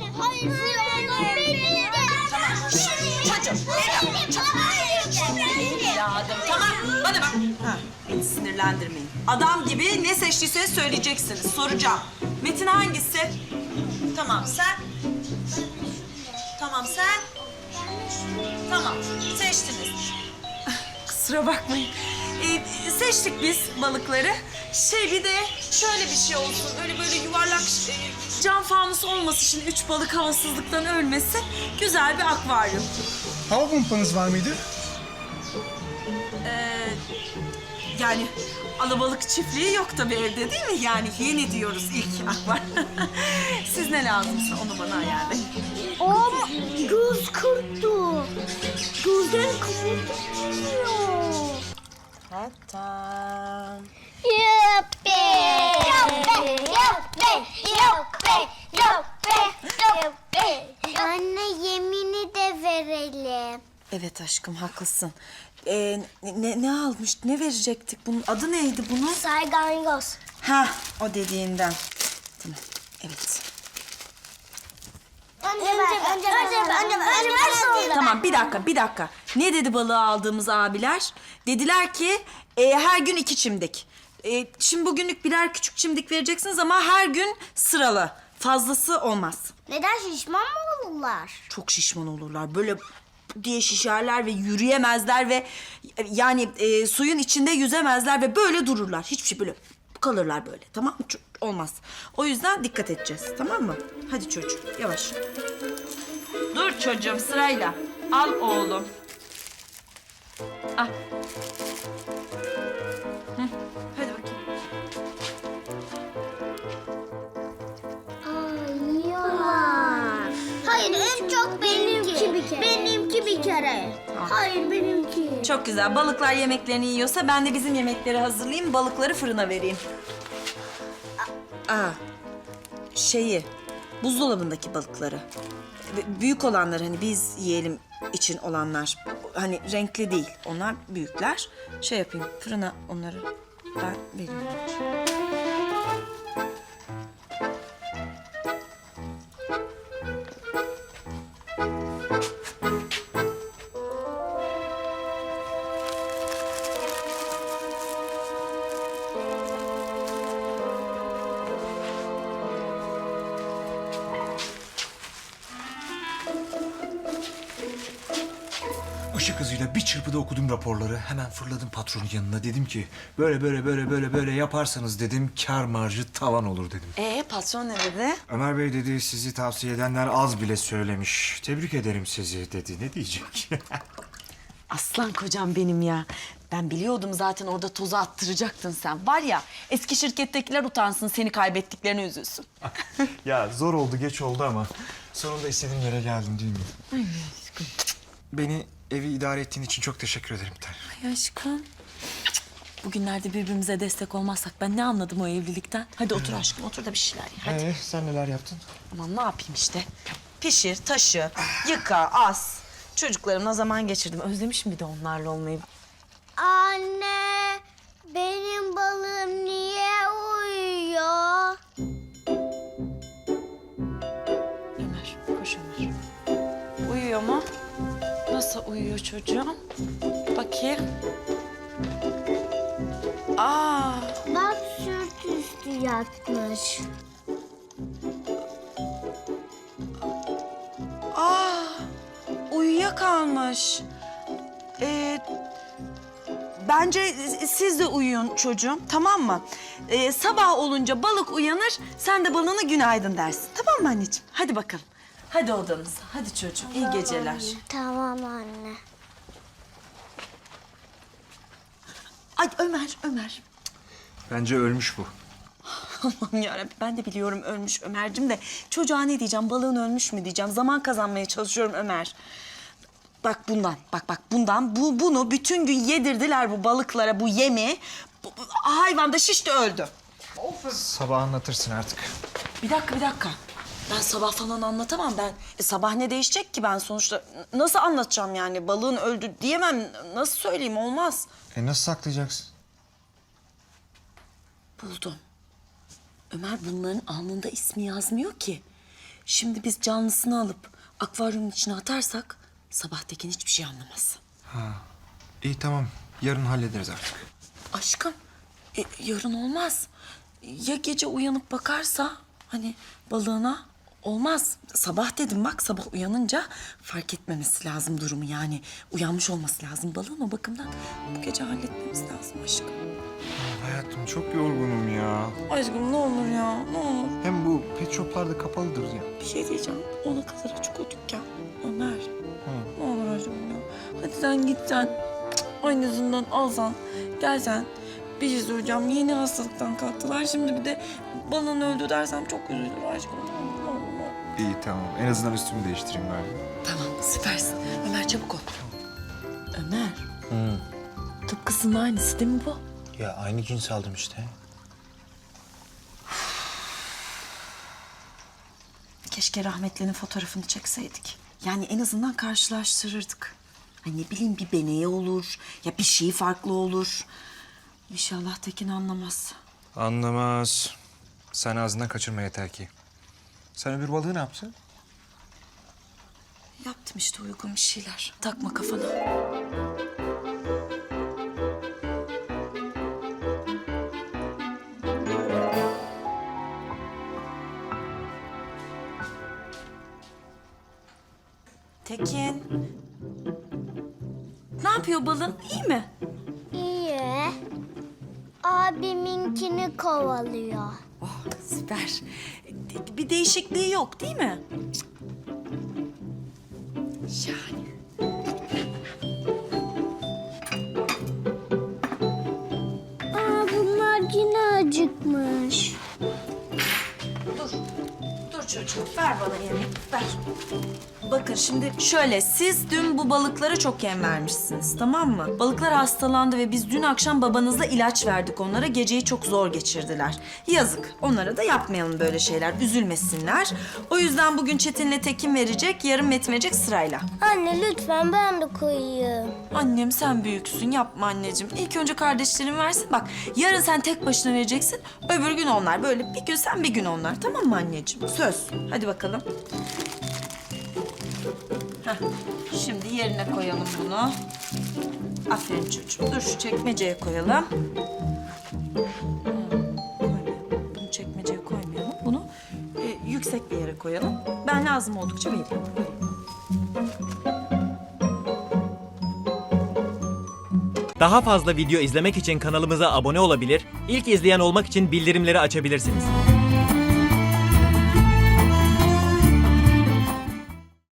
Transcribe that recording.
Hayır Evladım tamam bana bak. Ha, beni sinirlendirmeyin. Adam gibi ne seçtiyseniz söyleyeceksiniz. Soracağım. Metin hangisi? Tamam sen. Tamam sen. Tamam seçtiniz. Kusura bakmayın. Ee, seçtik biz balıkları. Şey bir de şöyle bir şey olsun. Öyle böyle yuvarlak e, cam fanusu olması için üç balık havasızlıktan ölmesi güzel bir akvaryum. Hava pompanız var mıydı? Yani alabalık çiftliği yok tabii evde değil mi? Yani yeni diyoruz ilk akvar. Siz ne lazımsa onu bana ayarlayın. Aa göz kırptı. Gözden kıpırdamıyor. Hatta. Yuppi. Yuppi. Yuppi. Yuppi. Anne yemini de verelim. Evet aşkım haklısın. Ee, ne, ne almış, ne verecektik? Bunun adı neydi bunun? Sayganyoz. Ha, o dediğinden. Tamam, evet. Önce ben. Önce ben. Önce ben. Önce ben. Önce ben sonra. Tamam bir dakika, bir dakika. Ne dedi balığı aldığımız abiler? Dediler ki e, her gün iki çimdik. E, şimdi bugünlük birer küçük çimdik vereceksiniz ama her gün sıralı. Fazlası olmaz. Neden şişman mı olurlar? çok şişman olurlar. Böyle diye şişerler ve yürüyemezler ve yani e, suyun içinde yüzemezler ve böyle dururlar. Hiçbir şey böyle kalırlar böyle. Tamam mı? Çok- olmaz. O yüzden dikkat edeceğiz. Tamam mı? Hadi çocuğum yavaş. Dur çocuğum sırayla. Al oğlum. Al. Kere. Hayır benimki. Çok güzel. Balıklar yemeklerini yiyorsa ben de bizim yemekleri hazırlayayım. Balıkları fırına vereyim. Aa, şeyi, buzdolabındaki balıkları. Büyük olanlar hani biz yiyelim için olanlar. Hani renkli değil. Onlar büyükler. Şey yapayım, fırına onları ben vereyim. Işık hızıyla bir çırpıda okudum raporları. Hemen fırladım patronun yanına. Dedim ki böyle böyle böyle böyle böyle yaparsanız dedim kar marjı tavan olur dedim. Ee, patron ne dedi? Ömer Bey dedi sizi tavsiye edenler az bile söylemiş. Tebrik ederim sizi dedi. Ne diyecek? Aslan kocam benim ya. Ben biliyordum zaten orada tozu attıracaktın sen. Var ya eski şirkettekiler utansın seni kaybettiklerine üzülsün. ya zor oldu geç oldu ama sonunda istediğim yere geldim değil mi? Beni evi idare ettiğin için çok teşekkür ederim Ter. Ay aşkım. Bugünlerde birbirimize destek olmazsak ben ne anladım o evlilikten? Hadi otur aşkım otur da bir şeyler ye. Hadi. Ee, sen neler yaptın? Aman ne yapayım işte. Pişir, taşı, yıka, as. Çocuklarımla zaman geçirdim. Özlemişim bir de onlarla olmayı. Anne benim balığım niye uyuyor? Ömer, koş Ömer. Uyuyor mu? Nasıl uyuyor çocuğum? Bakayım. Aa, Bak sırt üstü yatmış. aa, uyuyakalmış. Ee, bence siz de uyuyun çocuğum, tamam mı? Ee, sabah olunca balık uyanır, sen de balığına günaydın dersin. Tamam mı anneciğim? Hadi bakalım. Hadi odanıza. Hadi çocuğum. İyi geceler. Tamam anne. Ay Ömer, Ömer. Bence ölmüş bu. Aman yarabbim ben de biliyorum ölmüş Ömer'cim de çocuğa ne diyeceğim balığın ölmüş mü diyeceğim zaman kazanmaya çalışıyorum Ömer. Bak bundan bak bak bundan bu bunu bütün gün yedirdiler bu balıklara bu yemi. Bu, bu- hayvan da şişti öldü. Sabah anlatırsın artık. Bir dakika bir dakika. Ben sabah falan anlatamam ben. E, sabah ne değişecek ki ben sonuçta nasıl anlatacağım yani balığın öldü diyemem nasıl söyleyeyim olmaz. E nasıl saklayacaksın? Buldum. Ömer bunların alnında ismi yazmıyor ki. Şimdi biz canlısını alıp akvaryumun içine atarsak sabah Tekin hiçbir şey anlamaz. İyi tamam. Yarın hallederiz artık. Aşkım e, yarın olmaz. Ya gece uyanıp bakarsa hani balığına olmaz. Sabah dedim bak sabah uyanınca fark etmemesi lazım durumu yani. Uyanmış olması lazım balığın o bakımdan. Bu gece halletmemiz lazım aşkım. Hayatım çok yorgunum ya. Aşkım ne olur ya ne olur. Hem bu pet shoplar da kapalıdır ya. Bir şey diyeceğim. Ona kadar açık o dükkan. Ömer. Ne olur aşkım ya. Hadi sen git sen. Cık, Aynısından alsan. Gelsen. Bir şey söyleyeceğim. Yeni hastalıktan kalktılar. Şimdi bir de balon öldü dersem çok üzülürüm aşkım. Ne olur, İyi tamam. En azından üstümü değiştireyim bari. Tamam süpersin. Ömer çabuk ol. Ömer. Tıpkısının aynısı değil mi bu? Ya aynı cins aldım işte. Keşke rahmetlinin fotoğrafını çekseydik. Yani en azından karşılaştırırdık. Ay ne bileyim bir beneye olur ya bir şey farklı olur. İnşallah Tekin anlamaz. Anlamaz. Sen ağzından kaçırma yeter ki. Sen öbür balığı ne yaptın? Yaptım işte uygun bir şeyler. Takma kafana. Tekin. Ne yapıyor balın? İyi mi? İyi. Abiminkini kovalıyor. Oh süper. Bir değişikliği yok değil mi? Yani. Aa bunlar yine acıkmış. Dur. Dur çocuğum. Ver bana yemek. Ver. Bakın şimdi şöyle siz dün bu balıklara çok yem vermişsiniz tamam mı? Balıklar hastalandı ve biz dün akşam babanızla ilaç verdik onlara. Geceyi çok zor geçirdiler. Yazık. Onlara da yapmayalım böyle şeyler. Üzülmesinler. O yüzden bugün Çetin'le Tekin verecek, yarın Metin verecek sırayla. Anne lütfen ben de koyayım. Annem sen büyüksün yapma anneciğim. İlk önce kardeşlerin versin. Bak yarın sen tek başına vereceksin. Öbür gün onlar. Böyle bir gün sen bir gün onlar. Tamam mı anneciğim? Söz. Hadi bakalım. Heh, şimdi yerine koyalım bunu. Aferin çocuğum. Dur şu çekmeceye koyalım. Koymayalım. Bunu çekmeceye koymayalım. Bunu e, yüksek bir yere koyalım. Ben lazım oldukça vereyim. Daha fazla video izlemek için kanalımıza abone olabilir, ilk izleyen olmak için bildirimleri açabilirsiniz.